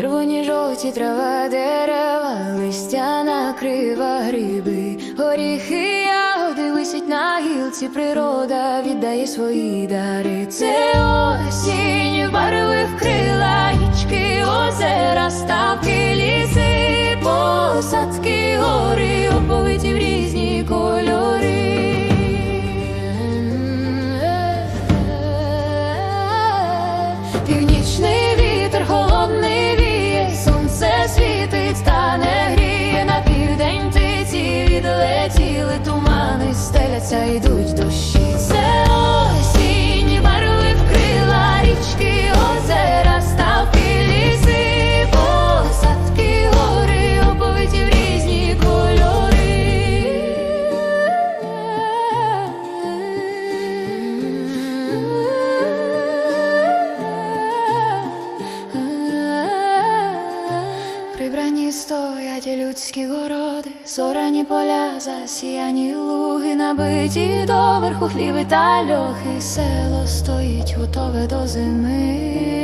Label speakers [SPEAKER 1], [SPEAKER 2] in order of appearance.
[SPEAKER 1] жовті трава, дерева, листя накрива гриби, горіхи, ягоди висять на гілці, природа віддає свої дари. Це осінь, барви вкрила річки, озера, ставки, ліси, посадки, гори, оповиті в різні кольори. Північний стеляться, йдуть дощі. Це осінь, барви вкрила річки, озера, ставки, ліси, посадки, гори, оповиті в різні кольори. Прибрані стоять людські городи, сорані поля, засіяні луги, набиті доверху хліби та льохи. Село стоїть, готове до зими.